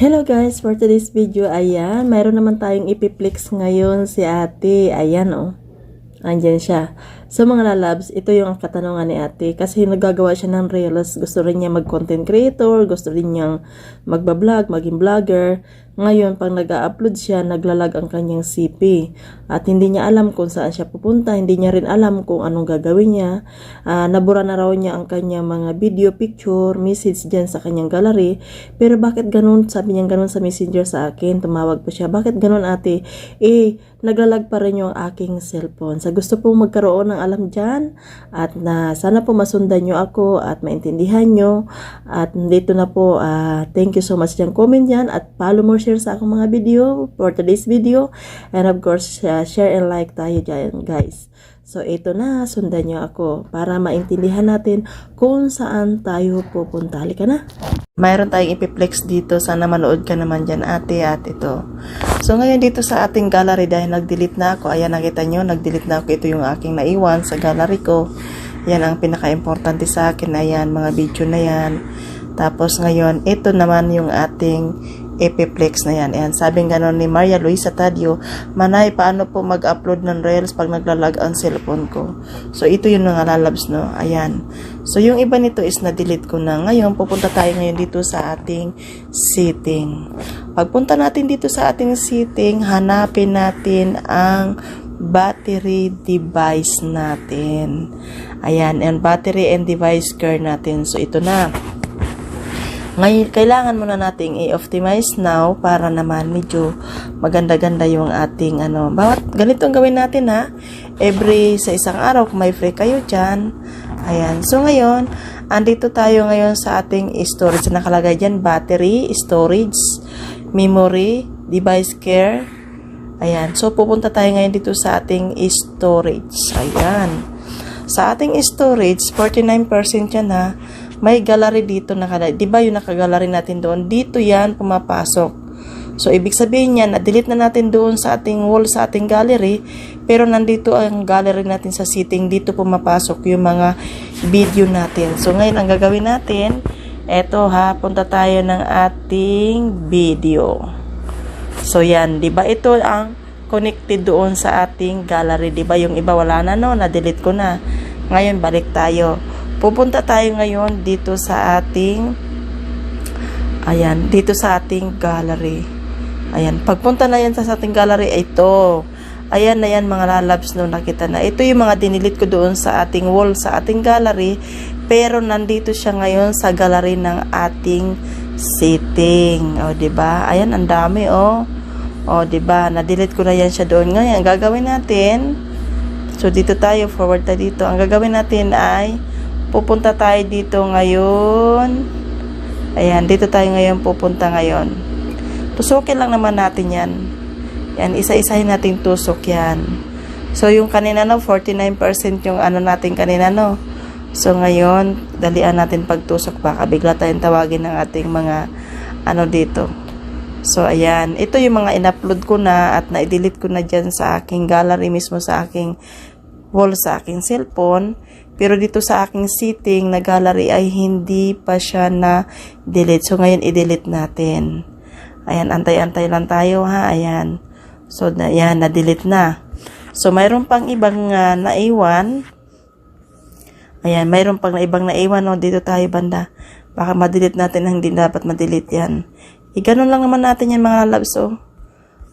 Hello guys, for today's video, ayan, mayroon naman tayong ipiplex ngayon si ate. Ayan oh, andyan siya. So mga lalabs, ito yung katanungan ni ate. Kasi nagagawa siya ng reels, gusto rin niya mag-content creator, gusto rin niyang magbablog, maging vlogger. Ngayon, pag nag-upload siya, naglalag ang kanyang CP. At hindi niya alam kung saan siya pupunta, hindi niya rin alam kung anong gagawin niya. Ah, nabura na raw niya ang kanyang mga video, picture, message dyan sa kanyang gallery. Pero bakit ganun? Sabi niya ganun sa messenger sa akin. Tumawag pa siya. Bakit ganun ate? Eh, naglalag pa rin yung aking cellphone. Sa gusto pong magkaroon ng alam dyan at na sana po masundan nyo ako at maintindihan nyo. At dito na po, ah, thank you so much dyan. Comment yan at follow more share sa akong mga video for today's video. And of course, ah, share and like tayo dyan guys. So, ito na, sundan nyo ako para maintindihan natin kung saan tayo pupunta. Halika na. Mayroon tayong ipiplex dito. Sana manood ka naman dyan, ate, at ito. So, ngayon dito sa ating gallery, dahil nag-delete na ako, ayan, nakita nyo, nag-delete na ako. Ito yung aking naiwan sa gallery ko. Yan ang pinaka-importante sa akin. Ayan, mga video na yan. Tapos ngayon, ito naman yung ating epiplex na yan. Ayan, sabing ganon ni Maria Luisa Tadio, Manay, paano po mag-upload ng Reels pag naglalag ang cellphone ko? So, ito yung mga lalabs, no? Ayan. So, yung iba nito is na-delete ko na. Ngayon, pupunta tayo ngayon dito sa ating setting. Pagpunta natin dito sa ating setting, hanapin natin ang battery device natin. Ayan, and battery and device care natin. So, ito na. Ngayon, kailangan muna nating i-optimize now para naman medyo maganda-ganda yung ating ano. Bawat ganito ang gawin natin ha. Every sa isang araw, kung may free kayo dyan. Ayan. So ngayon, andito tayo ngayon sa ating storage. Nakalagay dyan, battery, storage, memory, device care. Ayan. So pupunta tayo ngayon dito sa ating storage. Ayan. Sa ating storage, 49% yan ha may gallery dito nakalagay. 'Di ba yung nakagallery natin doon? Dito 'yan pumapasok. So ibig sabihin niyan, na-delete na natin doon sa ating wall sa ating gallery, pero nandito ang gallery natin sa setting, dito pumapasok yung mga video natin. So ngayon ang gagawin natin, eto ha, punta tayo ng ating video. So yan, 'di ba? Ito ang connected doon sa ating gallery, 'di ba? Yung iba wala na no, na-delete ko na. Ngayon balik tayo. Pupunta tayo ngayon dito sa ating ayan, dito sa ating gallery. Ayan, pagpunta na yan sa ating gallery, ito. Ayan na yan mga lalabs no, nakita na. Ito yung mga dinilit ko doon sa ating wall, sa ating gallery. Pero nandito siya ngayon sa gallery ng ating setting. O, ba diba? Ayan, ang dami, oh. O, ba diba? Na-delete ko na yan siya doon. Ngayon, gagawin natin, so dito tayo, forward tayo dito. Ang gagawin natin ay, pupunta tayo dito ngayon. Ayan, dito tayo ngayon pupunta ngayon. Tusukin lang naman natin yan. Yan, isa-isahin natin tusok yan. So, yung kanina no, 49% yung ano natin kanina no. So, ngayon, dalian natin pagtusok baka bigla tayong tawagin ng ating mga ano dito. So, ayan. Ito yung mga in-upload ko na at na-delete ko na dyan sa aking gallery mismo sa aking wall sa aking cellphone. Pero dito sa aking setting na gallery ay hindi pa siya na delete. So ngayon i-delete natin. Ayan, antay-antay lang tayo ha. Ayan. So na, yan, na-delete na. So mayroon pang ibang uh, naiwan. Ayan, mayroon pang ibang naiwan. No? Dito tayo banda. Baka ma-delete natin na hindi dapat ma-delete yan. E, ganun lang naman natin yan mga loves. Oh.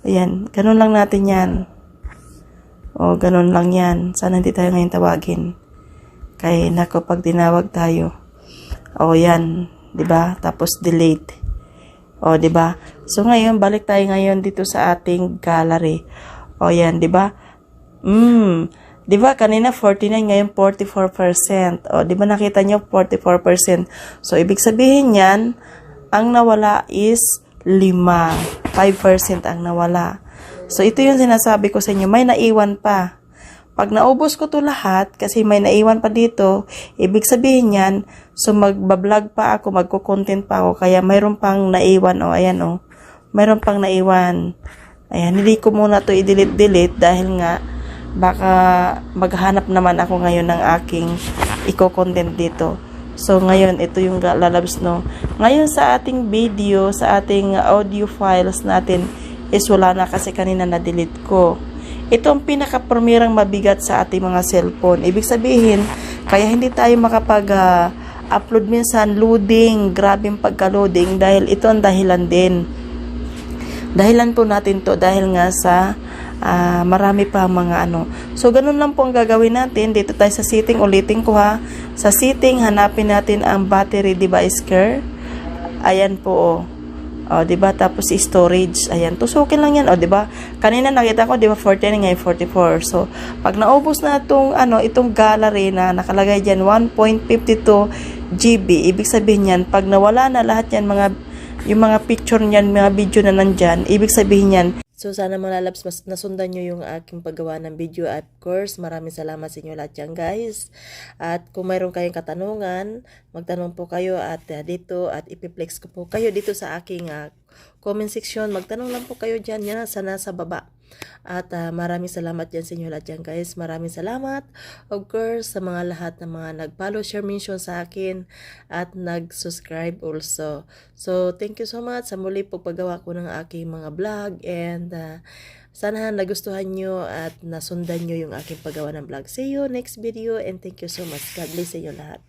Ayan, ganun lang natin yan. O, ganun lang yan. Sana hindi tayo ngayon tawagin. Kay nako pag tinawag tayo. O yan, 'di ba? Tapos delete. O 'di ba? So ngayon balik tayo ngayon dito sa ating gallery. O yan, 'di ba? Mm, 'di ba kanina 49 ngayon 44%. O 'di ba nakita niyo 44%. So ibig sabihin niyan ang nawala is 5. 5% ang nawala. So ito yung sinasabi ko sa inyo, may naiwan pa. Pag naubos ko to lahat, kasi may naiwan pa dito, ibig sabihin yan, so magbablog pa ako, magko-content pa ako, kaya mayroon pang naiwan, o oh, ayan o, oh, mayroon pang naiwan. Ayan, hindi ko muna to i-delete-delete dahil nga, baka maghanap naman ako ngayon ng aking iko-content dito. So, ngayon, ito yung lalabs, no. Ngayon, sa ating video, sa ating audio files natin, is wala na kasi kanina na-delete ko. Ito ang pinaka-permirang mabigat sa ating mga cellphone. Ibig sabihin, kaya hindi tayo makapag ah, upload minsan, loading, grabing pagka-loading dahil ito ang dahilan din. Dahilan po natin to dahil nga sa ah, marami pa mga ano. So, ganun lang po ang gagawin natin. Dito tayo sa setting, ulitin ko ha. Sa setting, hanapin natin ang battery device care. Ayan po, oh. O, di ba? Tapos storage. Ayan, tusukin lang yan. O, di ba? Kanina nakita ko, di ba, 49 ngayon 44. So, pag naubos na itong, ano, itong gallery na nakalagay dyan, 1.52 GB. Ibig sabihin yan, pag nawala na lahat yan, mga, yung mga picture niyan, mga video na nandyan, ibig sabihin yan, So, sana mga lalabs, mas nasundan nyo yung aking paggawa ng video. Of course, maraming salamat sa inyo lahat dyan, guys. At kung mayroon kayong katanungan, magtanong po kayo at uh, dito at ipiplex ko po kayo dito sa aking uh, comment section. Magtanong lang po kayo dyan, yan, sa nasa baba. At uh, maraming salamat dyan sa inyo lahat dyan, guys. Maraming salamat. Of course, sa mga lahat ng mga nag-follow, share, mention sa akin at nag-subscribe also. So, thank you so much sa muli po paggawa ko ng aking mga vlog and uh, sana nagustuhan nyo at nasundan nyo yung aking paggawa ng vlog. See you next video and thank you so much. God bless sa inyo lahat.